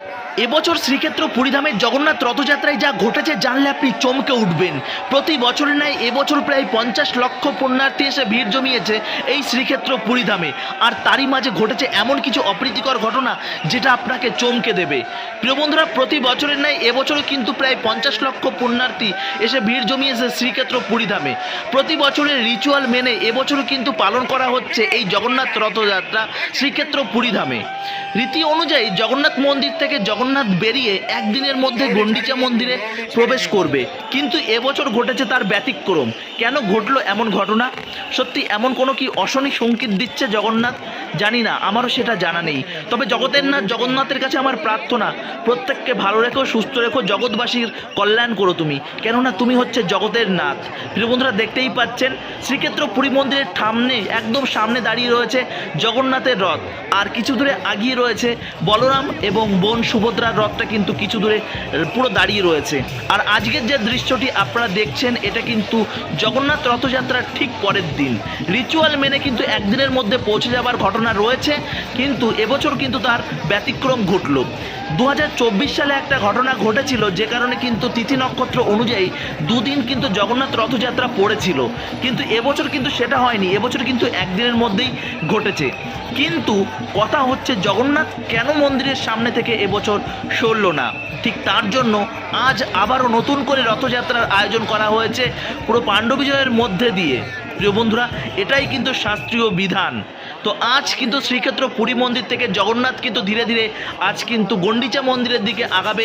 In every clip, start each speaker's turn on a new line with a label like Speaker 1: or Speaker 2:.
Speaker 1: Yeah. এবছর শ্রীক্ষেত্র পুরীধামের জগন্নাথ রথযাত্রায় যা ঘটেছে জানলে আপনি চমকে উঠবেন। প্রতি বছরের ন্যায় এবছর প্রায় পঞ্চাশ লক্ষ পুণ্যার্থী এসে ভিড় জমিয়েছে এই শ্রীক্ষেত্র পুরীধামে। আর তারই মাঝে ঘটেছে এমন কিছু অপ্রীতিকর ঘটনা যেটা আপনাকে চমকে দেবে। প্রিয় বন্ধুরা, প্রতি বছরের ন্যায় এবছরও কিন্তু প্রায় পঞ্চাশ লক্ষ পুণ্যার্থী এসে ভিড় জমিয়েছে শ্রীক্ষেত্র পুরীধামে। প্রতি বছরের রিচুয়াল মেনে এবছরও কিন্তু পালন করা হচ্ছে এই জগন্নাথ রথযাত্রা শ্রীক্ষেত্র পুরীধামে। রীতি অনুযায়ী জগন্নাথ মন্দির থেকে জগন্নাথ বেরিয়ে একদিনের মধ্যে গন্ডিচা মন্দিরে প্রবেশ করবে। কিন্তু এবছর ঘটেছে তার ব্যতিক্রম। কেন ঘটলো এমন ঘটনা? সত্যি এমন কোনো কি অশনি সংকেত দিচ্ছে জগন্নাথ? জানি না, আমারও সেটা জানা নেই। তবে জগতের নাথ জগন্নাথের কাছে আমার প্রার্থনা, প্রত্যেককে ভালো রেখো, সুস্থ রেখো, জগৎবাসীর কল্যাণ করো তুমি। কেননা তুমি হচ্ছে জগতের নাথ। প্রিয় বন্ধুরা, দেখতেই পাচ্ছেন, শ্রীক্ষেত্র পুরী মন্দিরের সামনে, একদম সামনে দাঁড়িয়ে রয়েছে জগন্নাথের রথ। আর কিছু দূরে আগিয়ে রয়েছে বলরাম এবং বোন সুভদ্রার রথটা কিন্তু কিছু দূরে পুরো দাঁড়িয়ে রয়েছে। আর আজকের যে দৃশ্যটি আপনারা দেখছেন, এটা কিন্তু জগন্নাথ রথযাত্রার ঠিক পরের দিন। রিচুয়াল মেনে কিন্তু একদিনের মধ্যে পৌঁছে যাবার ঘটনা রয়েছে, কিন্তু এবছর কিন্তু তার ব্যতিক্রম ঘটলো। দু সালে একটা ঘটনা ঘটেছিল, যে কারণে কিন্তু তিথি নক্ষত্র অনুযায়ী দুদিন কিন্তু জগন্নাথ রথযাত্রা পড়েছিল। কিন্তু এবছর কিন্তু সেটা হয়নি, এবছর কিন্তু একদিনের মধ্যেই ঘটেছে। কিন্তু কথা হচ্ছে জগন্নাথ কেন মন্দিরের সামনে থেকে এবছর সরল না? ঠিক তার জন্য আজ আবারও নতুন করে রথযাত্রার আয়োজন করা হয়েছে পুরো পাণ্ডবিজয়ের মধ্যে দিয়ে। প্রিয় বন্ধুরা, এটাই কিন্তু শাস্ত্রীয় বিধান। তো আজ কিন্তু শ্রীক্ষেত্র পুরী মন্দির থেকে জগন্নাথ কিন্তু ধীরে ধীরে আজ কিন্তু গন্ডিচা মন্দিরের দিকে আগাবে।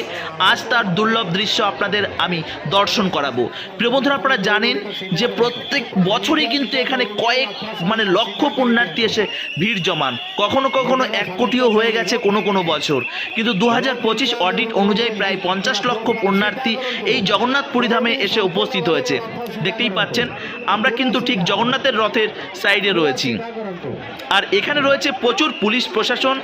Speaker 1: আজ তার দুর্লভ দৃশ্য আপনাদের আমি দর্শন করাবো। প্রিয় বন্ধুরা, আপনারা জানেন যে প্রত্যেক বছরই কিন্তু এখানে কয়েক মানে লক্ষ পুণ্যার্থী এসে ভিড় জমান। কখনো কখনো এক কোটিও হয়ে গেছে কোনো কোনো বছর। কিন্তু দু হাজার পঁচিশ অডিট অনুযায়ী প্রায় পঞ্চাশ লক্ষ পুণ্যার্থী এই জগন্নাথ পুরীধামে এসে উপস্থিত হয়েছে। দেখতেই পাচ্ছেন আমরা কিন্তু ঠিক জগন্নাথের রথের সাইডে রয়েছি। আর এখানে রয়েছে প্রচুর পুলিশ প্রশাসন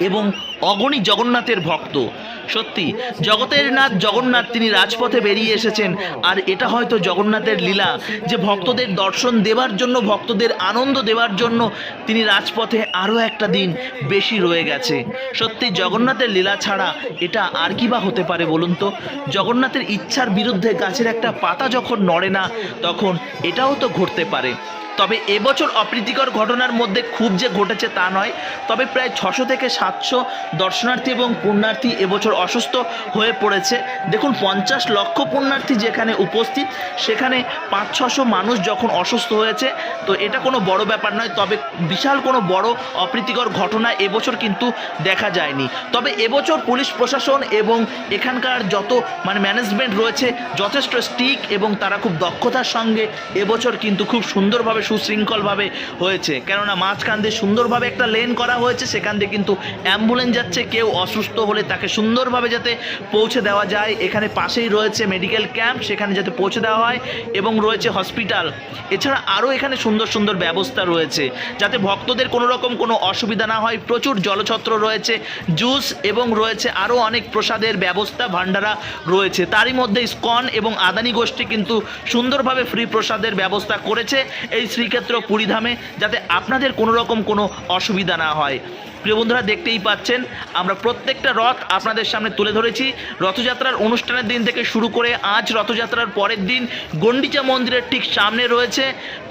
Speaker 1: এবং অগণী জগন্নাথের ভক্ত। সত্যি, জগতের নাথ জগন্নাথ, তিনি রাজপথে বেরিয়ে এসেছেন। আর এটা হয়তো জগন্নাথের লীলা, যে ভক্তদের দর্শন দেওয়ার জন্য, ভক্তদের আনন্দ দেওয়ার জন্য তিনি রাজপথে আরও একটা দিন বেশি রয়ে গেছে। সত্যি, জগন্নাথের লীলা ছাড়া এটা আর কি বা হতে পারে বলুন তো? জগন্নাথের ইচ্ছার বিরুদ্ধে গাছের একটা পাতা যখন নড়ে না, তখন এটাও তো ঘটতে পারে। তবে এবছর অপ্রীতিকর ঘটনার মধ্যে খুব যে ঘটেছে তা নয়। তবে প্রায় ছশো থেকে সাতশো দর্শনার্থী এবং পুণ্যার্থী এবছর অসুস্থ হয়ে পড়েছে। দেখুন, পঞ্চাশ লক্ষ পুণ্যার্থী যেখানে উপস্থিত, সেখানে পাঁচ, ছশো মানুষ যখন অসুস্থ হয়েছে, তো এটা কোনো বড় ব্যাপার নয়, তবে বিশাল কোনো বড় অপ্রীতিকর ঘটনা এবছর কিন্তু দেখা যায়নি। তবে এবছর পুলিশ প্রশাসন এবং এখানকার যত মানে ম্যানেজমেন্ট রয়েছে, যথেষ্ট স্টিক এবং তারা খুব দক্ষতার সঙ্গে এবছর কিন্তু খুব সুন্দরভাবে সুশৃঙ্খলভাবে হয়েছে। কেননা মাঝখান দিয়ে সুন্দরভাবে একটা লেন করা হয়েছে, সেখান দিয়ে কিন্তু অ্যাম্বুলেন্স যাচ্ছে, কেউ অসুস্থ হলে তাকে সুন্দরভাবে যাতে পৌঁছে দেওয়া যায়। এখানে পাশেই রয়েছে মেডিকেল ক্যাম্প সেখানে যাতে পৌঁছে দেওয়া হয় এবং রয়েছে হসপিটাল এছাড়া আরও এখানে সুন্দর সুন্দর ব্যবস্থা রয়েছে, যাতে ভক্তদের কোনো রকম কোনো অসুবিধা না হয়। প্রচুর জলছত্র রয়েছে জুস এবং রয়েছে আরও অনেক প্রসাদের ব্যবস্থা ভান্ডারা রয়েছে। তারই মধ্যে স্কন এবং আদানি গোষ্ঠী কিন্তু সুন্দরভাবে ফ্রি প্রসাদের ব্যবস্থা করেছে। এই শ্রীক্ষেত্র পুরীধামে যাতে আপনাদের কোনো রকম কোনো অসুবিধা না হয়। প্রিয় বন্ধুরা, দেখতেই পাচ্ছেন, আমরা প্রত্যেকটা রথ আপনাদের সামনে তুলে ধরেছি। রথযাত্রার অনুষ্ঠানের দিন থেকে শুরু করে আজ রথযাত্রার পরের দিন গন্ডিচা মন্দিরের ঠিক সামনে রয়েছে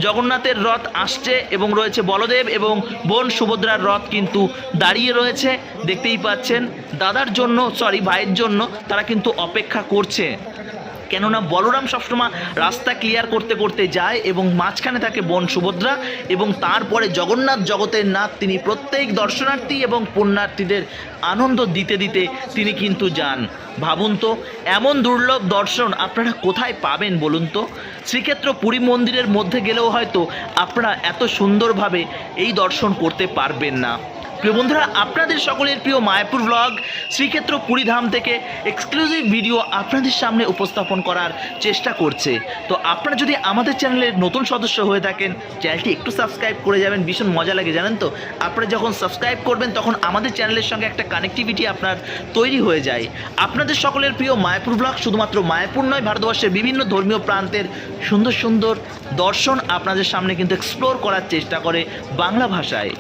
Speaker 1: জগন্নাথের রথ আসছে এবং রয়েছে বলদেব এবং বোন সুভদ্রার রথ কিন্তু দাঁড়িয়ে রয়েছে। দেখতেই পাচ্ছেন, দাদার জন্য সরি ভাইয়ের জন্য তারা কিন্তু অপেক্ষা করছে। কেননা বলরাম সবসময় রাস্তা ক্লিয়ার করতে করতে যায় এবং মাঝখানে থাকে বোন সুভদ্রা এবং তারপরে জগন্নাথ জগতের নাথ, তিনি প্রত্যেক দর্শনার্থী এবং পুণ্যার্থীদের আনন্দ দিতে দিতে তিনি কিন্তু যান। ভাবুন তো, এমন দুর্লভ দর্শন আপনারা কোথায় পাবেন বলুন তো? শ্রীক্ষেত্র পুরী মন্দিরের মধ্যে গেলেও হয়তো আপনারা এত সুন্দরভাবে এই দর্শন করতে পারবেন না। প্রিয় বন্ধুরা, আপনাদের সকলের প্রিয় মায়াপুর ব্লগ শ্রীক্ষেত্র পুরীধাম থেকে এক্সক্লুসিভ ভিডিও আপনাদের সামনে উপস্থাপন করার চেষ্টা করছে। তো আপনারা যদি আমাদের চ্যানেলের নতুন সদস্য হয়ে থাকেন, চ্যানেলটি একটু সাবস্ক্রাইব করে যাবেন, ভীষণ মজা লাগে, জানেন তো? আপনারা যখন সাবস্ক্রাইব করবেন, তখন আমাদের চ্যানেলের সঙ্গে একটা কানেক্টিভিটি আপনার তৈরি হয়ে যায়। আপনাদের সকলের প্রিয় মায়াপুর ব্লগ শুধুমাত্র মায়াপুর নয়, ভারতবর্ষের বিভিন্ন ধর্মীয় প্রান্তের সুন্দর সুন্দর দর্শন আপনাদের সামনে কিন্তু এক্সপ্লোর করার চেষ্টা করে বাংলা ভাষায়।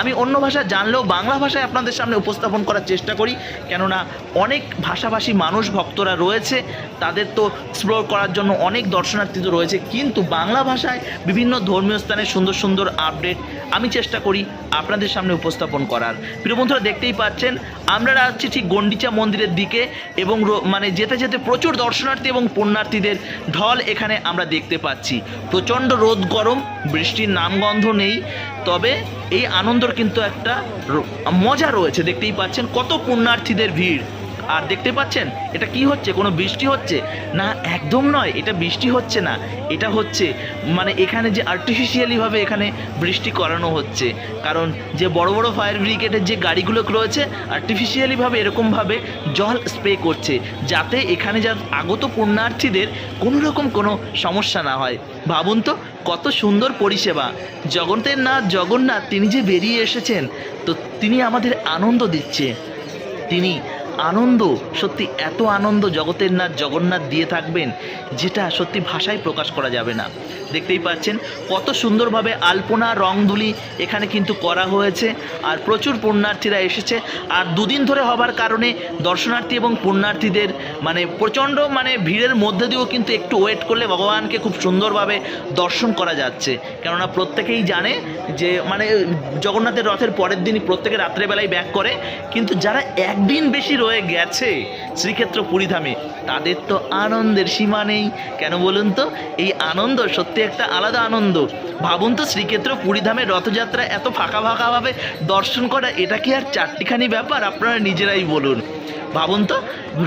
Speaker 1: আমি অন্য ভাষা জানলেও বাংলা ভাষায় আপনাদের সামনে উপস্থাপন করার চেষ্টা করি, কেননা অনেক ভাষাভাষী মানুষ, ভক্তরা রয়েছে, তাদের তো এক্সপ্লোর করার জন্য অনেক দর্শনার্থী তো রয়েছে, কিন্তু বাংলা ভাষায় বিভিন্ন ধর্মীয় স্থানে সুন্দর সুন্দর আপডেট আমি চেষ্টা করি আপনাদের সামনে উপস্থাপন করার। প্রিয় বন্ধুরা, দেখতেই পাচ্ছেন আমরা যাচ্ছি ঠিক গন্ডিচা মন্দিরের দিকে এবং মানে যেতে যেতে প্রচুর দর্শনার্থী এবং পুণ্যার্থীদের ঢল এখানে আমরা দেখতে পাচ্ছি। প্রচণ্ড রোদ গরম, বৃষ্টির নামগন্ধ নেই, তবে এই আনন্দর কিন্তু একটা মজা রয়েছে, দেখতেই পাচ্ছেন, কত পুণ্যার্থীদের ভিড়। আর দেখতে পাচ্ছেন, এটা কি হচ্ছে? কোনো বৃষ্টি হচ্ছে? না, একদম নয়, এটা বৃষ্টি হচ্ছে না। এটা হচ্ছে মানে এখানে যে আর্টিফিশিয়ালিভাবে এখানে বৃষ্টি করানো হচ্ছে। কারণ যে বড় বড় ফায়ার ব্রিগেডের যে গাড়িগুলো রয়েছে আর্টিফিশিয়ালিভাবে এরকমভাবে জল স্প্রে করছে, যাতে এখানে যা আগত পুণ্যার্থীদের কোনো রকম কোনো সমস্যা না হয়। ভাবুন তো, কত সুন্দর পরিষেবা। জগন্নাথের নাথ জগন্নাথ, তিনি যে বেরিয়ে এসেছেন, তো তিনি আমাদের আনন্দ দিচ্ছে। তিনি আনন্দ? সত্যি এত আনন্দ জগতের নাথ জগন্নাথ দিয়ে থাকবেন, যেটা সত্যি ভাষায় প্রকাশ করা যাবে না। দেখতেই পাচ্ছেন, কত সুন্দরভাবে আলপনা, রংধুলি এখানে কিন্তু করা হয়েছে, আর প্রচুর পুণ্যার্থীরা এসেছে। আর দুদিন ধরে হবার কারণে দর্শনার্থী এবং পুণ্যার্থীদের মানে প্রচণ্ড মানে ভিড়ের মধ্যে দিয়েও কিন্তু একটু ওয়েট করলে ভগবানকে খুব সুন্দরভাবে দর্শন করা যাচ্ছে। কেননা প্রত্যেকেই জানে যে মানে জগন্নাথের রথের পরের দিনই প্রত্যেকে রাত্রেবেলায় ব্যাক করে। কিন্তু যারা একদিন বেশি রয়ে গেছে। শ্রীক্ষেত্র পুরীধামে। তাদের তো আনন্দের সীমা নেই। কেন বলুন তো? এই আনন্দ সত্যি একটা আলাদা আনন্দ। ভাবুন তো, শ্রীক্ষেত্র পুরীধামে রথযাত্রা এত ফাঁকা ফাঁকাভাবে দর্শন করা, এটা কি আর চারটিখানি ব্যাপার? আপনারা নিজেরাই বলুন। ভাবুন তো,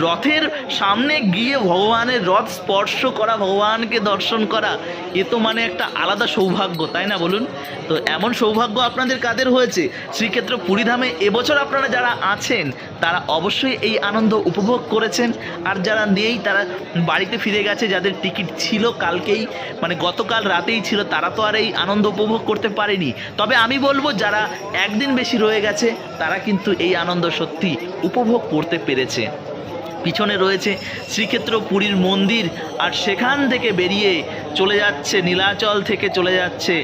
Speaker 1: রথের সামনে গিয়ে ভগবানের রথ স্পর্শ করা, ভগবানকে দর্শন করা, এ তো মানে একটা আলাদা সৌভাগ্য, তাই না বলুন? তো এমন সৌভাগ্য আপনাদের কাদের হয়েছে? শ্রীক্ষেত্র পুরীধামে এবছর আপনারা যারা আছেন, তারা অবশ্যই এই আনন্দ উপভোগ করেছেন। আর যারা নেই, তারা বাড়িতে ফিরে গেছে, যাদের টিকিট ছিল কালকেই মানে গতকাল রাতেই ছিল, তারা তো আর এই আনন্দ উপভোগ করতে পারেনি। তবে আমি বলব, যারা একদিন বেশি রয়ে গেছে, তারা কিন্তু এই আনন্দ সত্যি উপভোগ করতে পেরেছে পিছনে রয়েছে শ্রীক্ষেত্র পুরীর মন্দির আর সেখান থেকে বেরিয়ে চলে যাচ্ছে, নীলাচল থেকে চলে যাচ্ছে।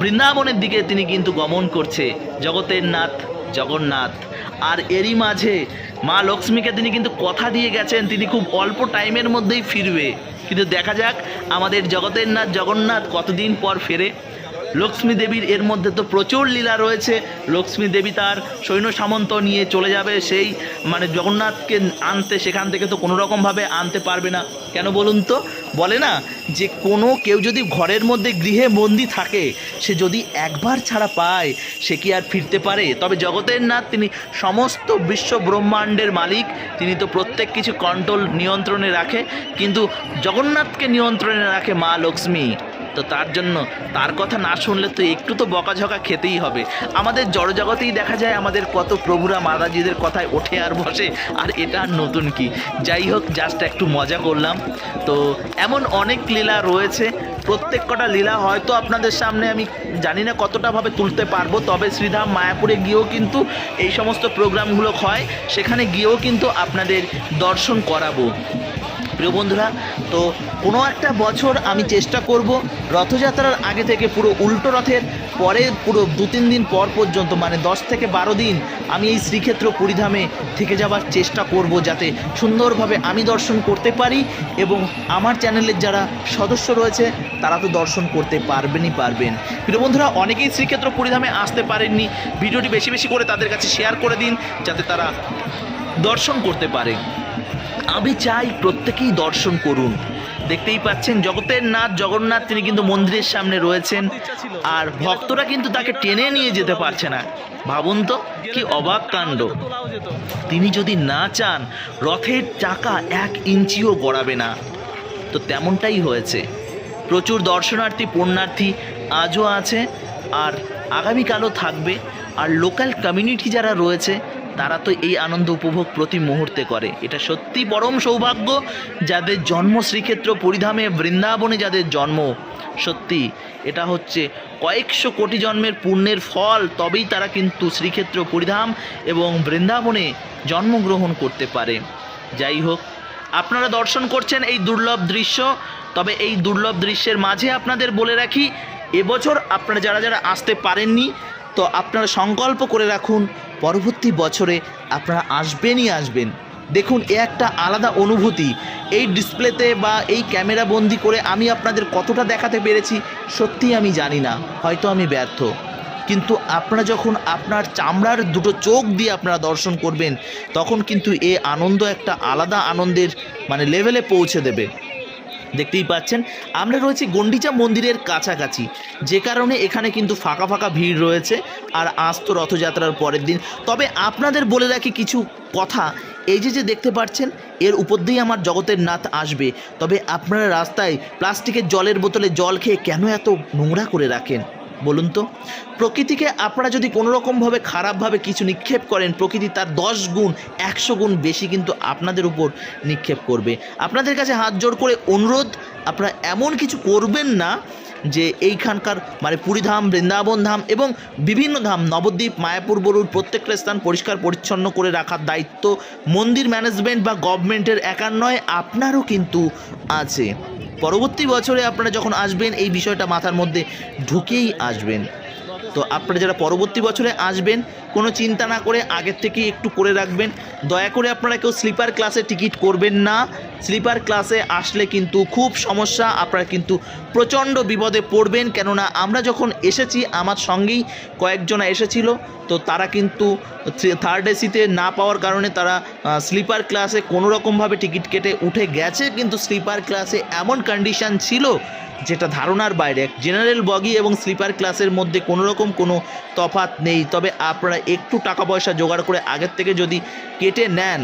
Speaker 1: বৃন্দাবনের দিকে তিনি কিন্তু গমন করছে, জগতের নাথ, জগন্নাথ। আর এরই মাঝে মা লক্ষ্মীকে তিনি কিন্তু কথা দিয়ে গেছেন, তিনি খুব অল্প টাইমের মধ্যেই ফিরবে। কিন্তু দেখা যাক, আমাদের জগতের নাথ, জগন্নাথ কতদিন পর ফেরে। লক্ষ্মী দেবীর এর মধ্যে তো প্রচুর লীলা রয়েছে। লক্ষ্মী দেবী তার সৈন্য সামন্ত নিয়ে চলে যাবে। সেই মানে জগন্নাথকে আনতে, সেখান থেকে তো কোনো রকমভাবে আনতে পারবে না। কেন বলুন তো? বলে না যে কোনো কেউ যদি ঘরের মধ্যে গৃহে বন্দি থাকে, সে যদি একবার ছাড়া পায়, সে কি আর ফিরতে পারে? তবে জগতের নাথ তিনি সমস্ত বিশ্ব ব্রহ্মাণ্ডের মালিক। তিনি তো প্রত্যেক কিছু কন্ট্রোল নিয়ন্ত্রণে রাখে। কিন্তু জগন্নাথকে নিয়ন্ত্রণে রাখে মা লক্ষ্মী। তো তার জন্য তার কথা না শুনলে তো একটু তো বকাঝকা খেতেই হবে। আমাদের জড়জগতেই দেখা যায় আমাদের কত প্রভুরা মাতাজিদের কথায় ওঠে আর বসে, আর এটা আর নতুন কি? যাই হোক জাস্ট একটু মজা করলাম। তো এমন অনেক লীলা রয়েছে, প্রত্যেক কটা লীলা হয়তো আপনাদের সামনে আমি জানি না কতটাভাবে তুলতে পারব, তবে শ্রীধাম মায়াপুরে গিয়েও কিন্তু এই সমস্ত প্রোগ্রামগুলো হয়, সেখানে গিয়েও কিন্তু আপনাদের দর্শন করাবো। প্রিয় বন্ধুরা, তো কোনো একটা বছর আমি চেষ্টা করব রথযাত্রার আগে থেকে পুরো উল্টো রথের পরে পুরো দু তিন দিন পর পর্যন্ত মানে দশ থেকে বারো দিন আমি এই শ্রীক্ষেত্র পুরীধামে থেকে যাবার চেষ্টা করব যাতে সুন্দরভাবে আমি দর্শন করতে পারি এবং আমার চ্যানেলের যারা সদস্য রয়েছে, তারা তো দর্শন করতে পারবেনই পারবেন। প্রিয় বন্ধুরা, অনেকেই শ্রীক্ষেত্র পুরীধামে আসতে পারেননি। ভিডিওটি বেশি বেশি করে তাদের কাছে শেয়ার করে দিন, যাতে তারা দর্শন করতে পারে। আমি চাই প্রত্যেকেই দর্শন করুন। দেখতেই পাচ্ছেন, জগতের নাথ, জগন্নাথ, তিনি কিন্তু মন্দিরের সামনে রয়েছেন। আর ভক্তরা কিন্তু তাকে টেনে নিয়ে যেতে পারছে না। ভাবুন তো, কি অবাক কাণ্ড। তিনি যদি না চান, রথের চাকা এক ইঞ্চিও গড়াবে না। তো তেমনটাই হয়েছে। প্রচুর দর্শনার্থী, পুণ্যার্থী আজও আছে, আর আগামীকালও থাকবে। আর লোকাল কমিউনিটি যারা রয়েছে তারা তো এই আনন্দ উপভোগ প্রতি মুহূর্তে করে। এটা সত্যি পরম সৌভাগ্য, যাদের জন্ম শ্রীক্ষেত্র পরিধামে বৃন্দাবনে যাদের জন্ম। সত্যি, এটা হচ্ছে কয়েকশো কোটি জন্মের পুণ্যের ফল, তবেই তারা কিন্তু শ্রীক্ষেত্র পরিধাম এবং বৃন্দাবনে জন্মগ্রহণ করতে পারে। যাই হোক, আপনারা দর্শন করছেন এই দুর্লভ দৃশ্য, তবে এই দুর্লভ দৃশ্যের মাঝে আপনাদের বলে রাখি, এবছর আপনারা যারা যারা আসতে পারেননি তো আপনারা সংকল্প করে রাখুন, পরবর্তী বছরে আপনারা আসবেনই আসবেন। দেখুন, এ একটা আলাদা অনুভূতি। এই ডিসপ্লেতে বা এই ক্যামেরা বন্দি করে আমি আপনাদের কতটা দেখাতে পেরেছি, সত্যিই আমি জানি না। হয়তো আমি ব্যর্থ। কিন্তু আপনারা যখন আপনার চামড়ার দুটো চোখ দিয়ে আপনারা দর্শন করবেন, তখন কিন্তু এ আনন্দ একটা আলাদা আনন্দের মানে লেভেলে পৌঁছে দেবে। দেখতেই পাচ্ছেন। আমরা রয়েছি গন্ডিচা মন্দিরের কাছাকাছি, যে কারণে এখানে কিন্তু ফাঁকা ফাঁকা ভিড় রয়েছে আর আজ তো রথযাত্রার পরের দিন। তবে আপনাদের বলে রাখি কিছু কথা, এই যে যে দেখতে পাচ্ছেন, এর উপর দিয়েই আমার জগতের নাথ আসবে। তবে আপনারা রাস্তায় প্লাস্টিকের জলের বোতলে জল খেয়ে কেন এত নোংরা করে রাখেন? বলুন তো। প্রকৃতিকে আপনারা যদি কোনো রকমভাবে খারাপভাবে কিছু নিক্ষেপ করেন, প্রকৃতি তার দশ গুণ, একশো গুণ বেশি কিন্তু আপনাদের উপর নিক্ষেপ করবে। আপনাদের কাছে হাত জোর করে অনুরোধ, আপনারা এমন কিছু করবেন না যে এইখানকার মানে পুরীধাম বৃন্দাবন ধাম এবং বিভিন্ন ধাম, নবদ্বীপ, মায়াপুর বলুন প্রত্যেকটা স্থান পরিষ্কার, পরিচ্ছন্ন করে রাখার দায়িত্ব মন্দির ম্যানেজমেন্ট বা গভর্নমেন্টের একার নয়, আপনারও কিন্তু আছে। পরবর্তী বছরে আপনারা যখন আসবেন এই বিষয়টা মাথার মধ্যে ঢুকেই আসবেন। তো আপনারা যারা পরবর্তী বছরে আসবেন, কোনো চিন্তা না করে আগের থেকেই একটু করে রাখবেন। দয়া করে আপনারা কেউ স্লিপার ক্লাসে টিকিট করবেন না। স্লিপার ক্লাসে আসলে কিন্তু খুব সমস্যা, আপনারা কিন্তু প্রচণ্ড বিপদে পড়বেন। কেননা আমরা যখন এসেছি, আমার সঙ্গেই কয়েকজনা এসেছিল, তো তারা কিন্তু থার্ড এসিতে না পাওয়ার কারণে তারা স্লিপার ক্লাসে কোনো রকমভাবে টিকিট কেটে উঠে গেছে। কিন্তু স্লিপার ক্লাসে এমন কন্ডিশন ছিল যেটা ধারণার বাইরে। জেনারেল বগি এবং স্লিপার ক্লাসের মধ্যে কোনো রকম কোনো তফাত নেই। তবে আপনারা একটু টাকা পয়সা জোগাড় করে আগের থেকে যদি কেটে নেন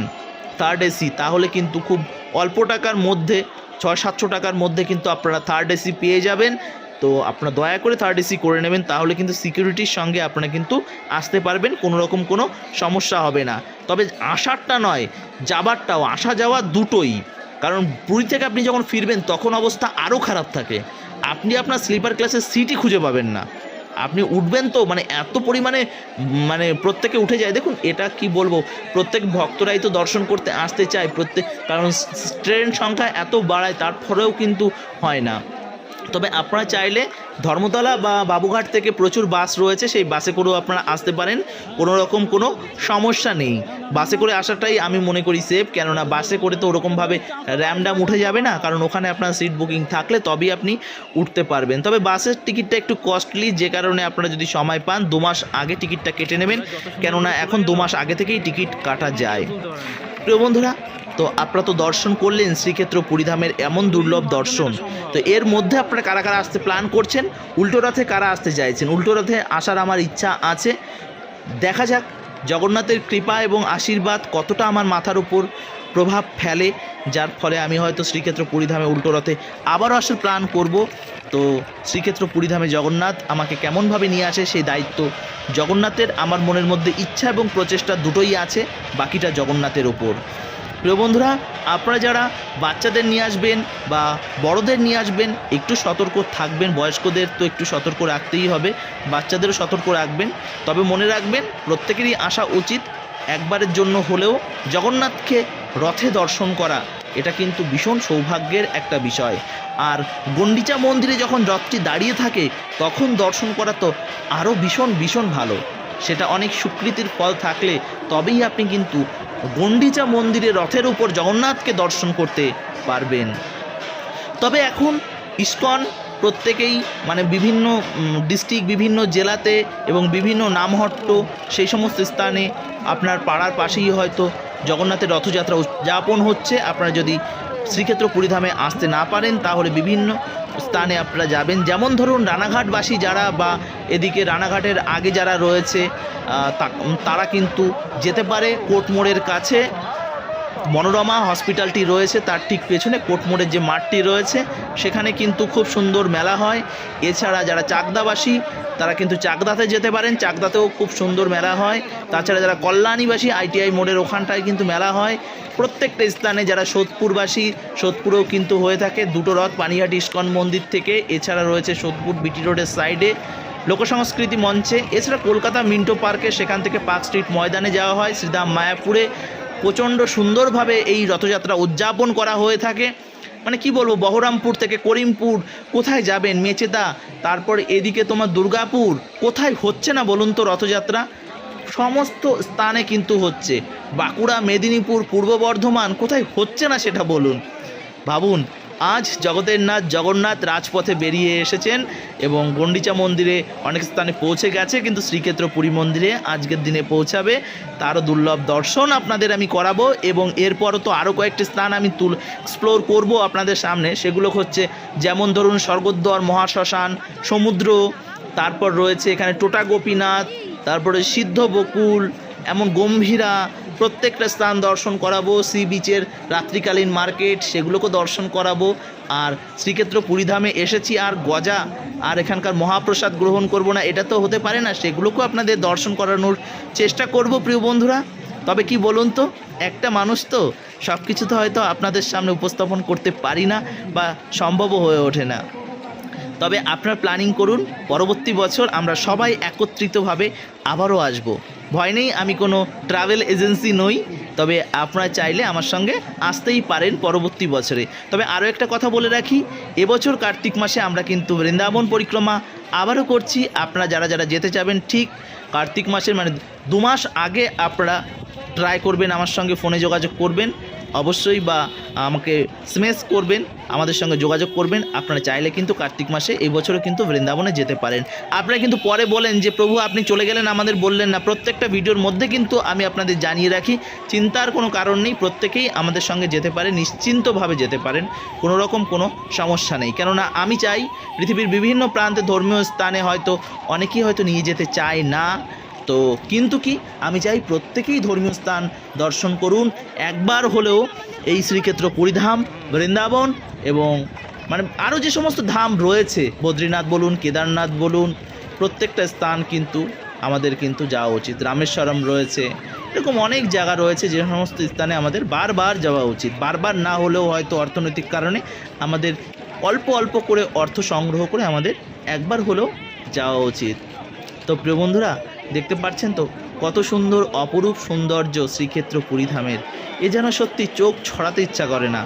Speaker 1: থার্ড এসি তাহলে কিন্তু খুব অল্প টাকার মধ্যে, ছয়, সাতশো টাকার মধ্যে কিন্তু আপনারা থার্ড এসি পেয়ে যাবেন। তো আপনারা দয়া করে থার্ড এসি করে নেবেন, তাহলে কিন্তু সিকিউরিটির সঙ্গে আপনারা কিন্তু আসতে পারবেন কোনো রকম কোনো সমস্যা হবে না। তবে আসারটা নয়, যাবারটাও আসা যাওয়া দুটোই। কারণ পুরী থেকে আপনি যখন ফিরবেন, তখন অবস্থা আরও খারাপ থাকে। আপনি আপনার স্লিপার ক্লাসের সিটই খুঁজে পাবেন না। আপনি উঠবেন তো মানে এত পরিমাণে মানে প্রত্যেকে উঠে যায়। দেখুন, এটা কি বলব? প্রত্যেক ভক্তরাই তো দর্শন করতে আসতে চায়, প্রত্যেক, কারণ ট্রেন সংখ্যা এত বাড়ায়, তারপরেও কিন্তু হয় না। তবে আপনারা চাইলে ধর্মতলা বা বাবুঘাট থেকে প্রচুর বাস রয়েছে, সেই বাসে করেও আপনারা আসতে পারেন। কোনো রকম কোনো সমস্যা নেই। বাসে করে আসাটাই আমি মনে করি সেফ কেননা বাসে করে তো ওরকমভাবে র্যামডাম উঠে যাবে না, কারণ ওখানে আপনার সিট বুকিং থাকলে তবেই আপনি উঠতে পারবেন। তবে বাসের টিকিটটা একটু কস্টলি যে কারণে আপনারা যদি সময় পান, দু মাস আগে টিকিটটা কেটে নেবেন। কেননা এখন দু মাস আগে থেকেই টিকিট কাটা যায়। প্রিয় বন্ধুরা, তো আপনারা তো দর্শন করলেন শ্রীক্ষেত্র পুরীধামের এমন দুর্লভ দর্শন। তো এর মধ্যে আপনারা কারা কারা আসতে প্ল্যান করছেন? উল্টো রথে কারা আসতে চাইছেন? উল্টো রথে আসার আমার ইচ্ছা আছে। দেখা যাক জগন্নাথের কৃপা এবং আশীর্বাদ কতটা আমার মাথার উপর প্রভাব ফেলে, যার ফলে আমি হয়তো শ্রীক্ষেত্র পুরীধামে উল্টো রথে আবারও আসার প্রাণ করব। তো শ্রীক্ষেত্র পুরীধামে জগন্নাথ আমাকে কেমনভাবে নিয়ে আসে সেই দায়িত্ব জগন্নাথের আমার মনের মধ্যে ইচ্ছা এবং প্রচেষ্টা দুটোই আছে, বাকিটা জগন্নাথের ওপর প্রিয় বন্ধুরা, আপনারা যারা বাচ্চাদের নিয়ে আসবেন বা বড়দের নিয়ে আসবেন, একটু সতর্ক থাকবেন, বয়স্কদের তো একটু সতর্ক রাখতেই হবে, বাচ্চাদেরও সতর্ক রাখবেন। তবে মনে রাখবেন, প্রত্যেকেরই আসা উচিত একবারের জন্য হলেও জগন্নাথকে রথে দর্শন করা। এটা কিন্তু ভীষণ সৌভাগ্যের একটা বিষয়। আর গন্ডিচা মন্দিরে যখন রথটি দাঁড়িয়ে থাকে, তখন দর্শন করা তো আরও ভীষণ ভীষণ ভালো। সেটা অনেক স্বীকৃতির ফল থাকলে তবেই আপনি কিন্তু গন্ডিচা মন্দিরে রথের উপর জগন্নাথকে দর্শন করতে পারবেন। তবে এখন ইস্কন প্রত্যেকেই মানে বিভিন্ন ডিস্ট্রিক্ট বিভিন্ন জেলাতে এবং বিভিন্ন নামহট্ট সেই সমস্ত স্থানে আপনার পাড়ার পাশেই হয়তো জগন্নাথের রথযাত্রা উদযাপন হচ্ছে। আপনারা যদি শ্রীক্ষেত্র পুরীধামে আসতে না পারেন, তাহলে বিভিন্ন স্থানে আপনারা যাবেন। যেমন ধরুন রানাঘাটবাসী যারা বা এদিকে রানাঘাটের আগে যারা রয়েছে তারা কিন্তু যেতে পারে কোর্ট মোড়ের কাছে। মনোরমা হসপিটালটি রয়েছে, তার ঠিক পেছনে কোটমোড়ের যে মাঠটি রয়েছে, সেখানে কিন্তু খুব সুন্দর মেলা হয়। এছাড়া যারা চাকদাবাসী, তারা কিন্তু চাকদাতে যেতে পারেন, চাকদাতেও খুব সুন্দর মেলা হয়। তাছাড়া যারা কল্যাণীবাসী, আইটিআই মোড়ের ওখানটায় কিন্তু মেলা হয়। প্রত্যেকটা স্থানে যারা সোদপুরবাসী, সোদপুরেও কিন্তু হয়ে থাকে। দুটো রথ, পানিহাটি ইস্কন মন্দির থেকে, এছাড়া রয়েছে সোদপুর বিটি রোডের সাইডে। লোকসংস্কৃতি মঞ্চে, এছাড়া কলকাতা মিন্টো পার্কে, সেখান থেকে পার্ক স্ট্রিট ময়দানে যাওয়া হয়, শ্রীধাম মায়াপুরে। প্রচণ্ড সুন্দরভাবে এই রথযাত্রা উদযাপন করা হয়ে থাকে। মানে কি বলব, বহরামপুর থেকে করিমপুর, কোথায় যাবেন মেচেদা, তারপর এদিকে তোমার দুর্গাপুর, কোথায় হচ্ছে না বলুন তো রথযাত্রা? সমস্ত স্থানে কিন্তু হচ্ছে। বাঁকুড়া, মেদিনীপুর, পূর্ব বর্ধমান, কোথায় হচ্ছে না সেটা বলুন। ভাবুন আজ জগতের নাথ জগন্নাথ রাজপথে বেরিয়ে এসেছেন এবং গন্ডিচা মন্দিরে অনেক স্থানে পৌঁছে গেছে, কিন্তু শ্রীক্ষেত্র পুরী মন্দিরে আজকের দিনে পৌঁছাবে তারও দুর্লভ দর্শন আপনাদের আমি করাবো এবং এরপরও তো আরও কয়েকটি স্থান আমি তুল এক্সপ্লোর করব আপনাদের সামনে। সেগুলো হচ্ছে যেমন ধরুন স্বর্গদ্বার, মহাশ্মশান, সমুদ্র, তারপর রয়েছে এখানে টোটা গোপীনাথ, তারপরে সিদ্ধ বকুল, এমন গম্ভীরা প্রত্যেকটা স্থান দর্শন করাবো, সি বিচের রাত্রিকালীন মার্কেট সেগুলোকে দর্শন করাবো। আর শ্রীক্ষেত্র পুরীধামে এসেছি, আর গজা, আর এখানকার মহাপ্রসাদ গ্রহণ করব না, এটা তো হতে পারে না, সেগুলোকেও আপনাদের দর্শন করানোর চেষ্টা করব প্রিয় বন্ধুরা। তবে কি বলুন তো, একটা মানুষ তো সব কিছু তো হয়তো আপনাদের সামনে উপস্থাপন করতে পারি না বা সম্ভবও হয়ে ওঠে না। তবে আপনার প্ল্যানিং করুন, পরবর্তী বছর আমরা সবাই একত্রিতভাবে আবারও আসব। ভয় নেই, আমি কোনো ট্রাভেল এজেন্সি নই, তবে আপনারা চাইলে আমার সঙ্গে আসতেই পারেন পরবর্তী বছরে। তবে আরও একটা কথা বলে রাখি, এবছর কার্তিক মাসে আমরা কিন্তু বৃন্দাবন পরিক্রমা আবারও করছি। আপনারা যারা যারা যেতে চাবেন, ঠিক কার্তিক মাসের মানে দু মাস আগে আপনারা ট্রাই করবেন, আমার সঙ্গে ফোনে যোগাযোগ করবেন, অবশ্যই বা আমাকে স্মেস করবেন, আমাদের সঙ্গে যোগাযোগ করবেন। আপনারা চাইলে কিন্তু কার্তিক মাসে এই বছরও কিন্তু বৃন্দাবনে যেতে পারেন। আপনারা কিন্তু পরে বলেন যে, প্রভু, আপনি চলে গেলেন, আমাদের বললেন না। প্রত্যেকটা ভিডিওর মধ্যে কিন্তু আমি আপনাদের জানিয়ে রাখি, চিন্তার কোনো কারণ নেই, প্রত্যেকেই আমাদের সঙ্গে যেতে পারে, নিশ্চিন্তভাবে যেতে পারেন, কোনো রকম কোনো সমস্যা নেই। কেননা আমি চাই পৃথিবীর বিভিন্ন প্রান্তে ধর্মীয় স্থানে হয়তো অনেকেই হয়তো নিয়ে যেতে চায় না তো কিন্তু কি, আমি চাই প্রত্যেকেই ধর্মীয় স্থান দর্শন করুন। একবার হলেও এই শ্রীক্ষেত্র পুরীধাম, বৃন্দাবন এবং মানে আরও যে সমস্ত ধাম রয়েছে, বদ্রীনাথ বলুন, কেদারনাথ বলুন, প্রত্যেকটা স্থান কিন্তু আমাদের কিন্তু যাওয়া উচিত। রামেশ্বরম রয়েছে, এরকম অনেক জায়গা রয়েছে যে সমস্ত স্থানে আমাদের বারবার যাওয়া উচিত। বারবার না হলেও হয়তো অর্থনৈতিক কারণে আমাদের অল্প অল্প করে অর্থ সংগ্রহ করে আমাদের একবার হলেও যাওয়া উচিত। তো প্রিয় বন্ধুরা দেখতে পাচ্ছেন তো? কত সুন্দর, অপরূপ সৌন্দর্য শ্রীক্ষেত্র পুরীধামের। এ যেন সত্যি চোখ ছড়াতে ইচ্ছা করে না।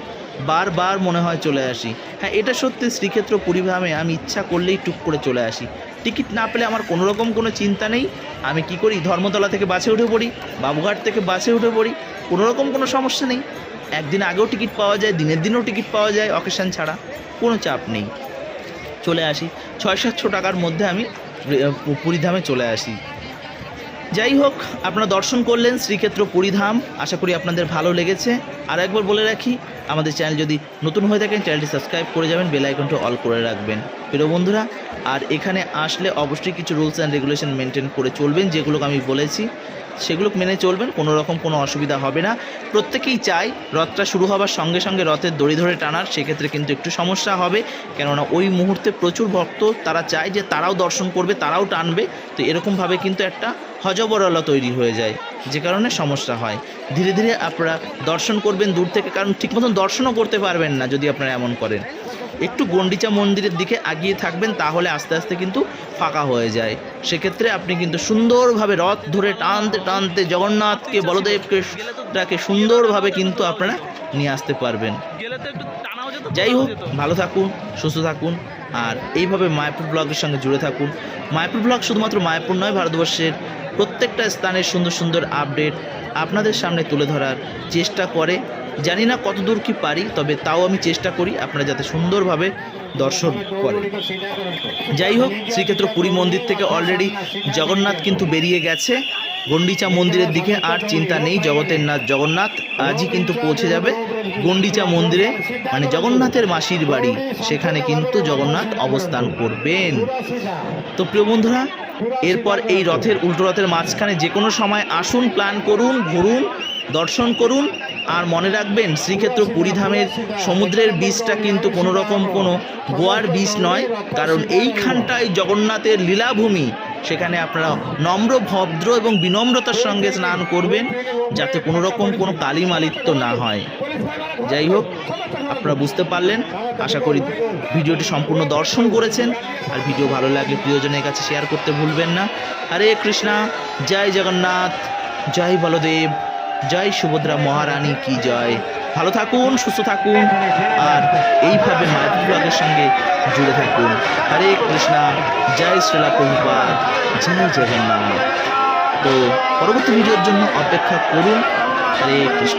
Speaker 1: বারবার মনে হয় চলে আসি। হ্যাঁ এটা সত্যি শ্রীক্ষেত্র পুরীধামে আমি ইচ্ছা করলেই টুক করে চলে আসি। টিকিট না পেলে আমার কোনো রকম কোনো চিন্তা নেই। আমি কি করি? ধর্মতলা থেকে বাসে উঠে পড়ি, বাবুঘাট থেকে বাসে উঠে পড়ি কোনো রকম কোনো সমস্যা নেই। একদিন আগেও টিকিট পাওয়া যায়, দিনের দিনেও টিকিট পাওয়া যায়, অকেশান ছাড়া কোনো চাপ নেই। চলে আসি। ছয় সাতশো টাকার মধ্যে আমি পুরীধামে চলে আসি। যাই হোক, আপনারা দর্শন করলেন শ্রীক্ষেত্র পুরীধাম। আশা করি আপনাদের ভালো লেগেছে। আর একবার বলে রাখি, আমাদের চ্যানেল যদি নতুন হয়ে থাকেন, চ্যানেলটি সাবস্ক্রাইব করে যাবেন, বেল আইকনটা অল করে রাখবেন। প্রিয় বন্ধুরা, আর এখানে আসলে অবশ্যই কিছু রুলস অ্যান্ড রেগুলেশন মেনটেন করে চলবেন, যেগুলোকে আমি বলেছি। সেগুলো মেনে চলবেন, কোনো রকম কোনো অসুবিধা হবে না। প্রত্যেকেই চাই রথটা শুরু হবার সঙ্গে সঙ্গে রথের দড়ি ধরে টানার, সেক্ষেত্রে কিন্তু একটু সমস্যা হবে। কেননা ওই মুহূর্তে প্রচুর ভক্ত, তারা চায় যে তারাও দর্শন করবে, তারাও টানবে। তো এরকমভাবে কিন্তু একটা হজবরলা তৈরি হয়ে যায়, যে কারণে সমস্যা হয়। ধীরে ধীরে আপনারা দর্শন করবেন দূর থেকে, কারণ ঠিক মতন দর্শনও করতে পারবেন না যদি আপনারা এমন করেন। একটু গন্ডিচা মন্দিরের দিকে আগিয়ে থাকবেন, তাহলে আস্তে আস্তে কিন্তু ফাঁকা হয়ে যায়। সেক্ষেত্রে আপনি কিন্তু সুন্দরভাবে রথ ধরে টানতে টানতে জগন্নাথকে, বলদেবকে তাকে সুন্দরভাবে কিন্তু আপনারা নিয়ে আসতে পারবেন। যাই হোক, ভালো থাকুন, সুস্থ থাকুন, আর এইভাবে মায়াপুর ব্লগের সঙ্গে জুড়ে থাকুন। মায়াপুর ব্লগ শুধুমাত্র মায়াপুর নয়, ভারতবর্ষের প্রত্যেকটা স্থানের সুন্দর সুন্দর আপডেট আপনাদের সামনে তুলে ধরার চেষ্টা করে। জানি না কতদূর কি পারি, তবে তাও আমি চেষ্টা করি আপনারা যাতে সুন্দরভাবে দর্শন করেন। যাই হোক, শ্রীক্ষেত্র পুরী মন্দির থেকে অলরেডি জগন্নাথ কিন্তু বেরিয়ে গেছে। গন্ডিচা মন্দিরের দিকে আর চিন্তা নেই, জগতের নাথ জগন্নাথ, আজই কিন্তু পৌঁছে যাবে গন্ডিচা মন্দিরে। মানে জগন্নাথের মাসির বাড়ি, সেখানে কিন্তু জগন্নাথ অবস্থান করবেন। তো প্রিয় বন্ধুরা, এরপর এই রথের, উল্টো রথের মাঝখানে যে কোনো সময় আসুন, প্ল্যান করুন, ঘুরুন। দর্শন করুন আর মনে রাখবেন, শ্রীক্ষেত্র পুরীধামের সমুদ্রের বীজটা কিন্তু কোনো রকম কোনো গোয়ার বীজ নয়, কারণ এইখানটায় জগন্নাথের লীলাভূমি। সেখানে আপনারা নম্র ভদ্র এবং বিনম্রতার সঙ্গে স্নান করবেন, যাতে কোনো রকম কোনো কালিমালিত্য না হয়। যাই হোক, আপনারা বুঝতে পারলেন, আশা করি ভিডিওটি সম্পূর্ণ দর্শন করেছেন, আর ভিডিও ভালো লাগলে প্রিয়জনের কাছে শেয়ার করতে ভুলবেন না। হরে কৃষ্ণা, জয় জগন্নাথ, জয় বলদেব। জয় সুভদ্রা মহারানী কি জয়। ভালো থাকুন, সুস্থ থাকুন, আর এইভাবে মায়ের সঙ্গে জুড়ে থাকুন। হরে কৃষ্ণা, জয় শ্রীলা প্রভুপাদ, জয় জগন্নাথ। তো পরবর্তী ভিডিওর জন্য অপেক্ষা করুন। হরে কৃষ্ণ।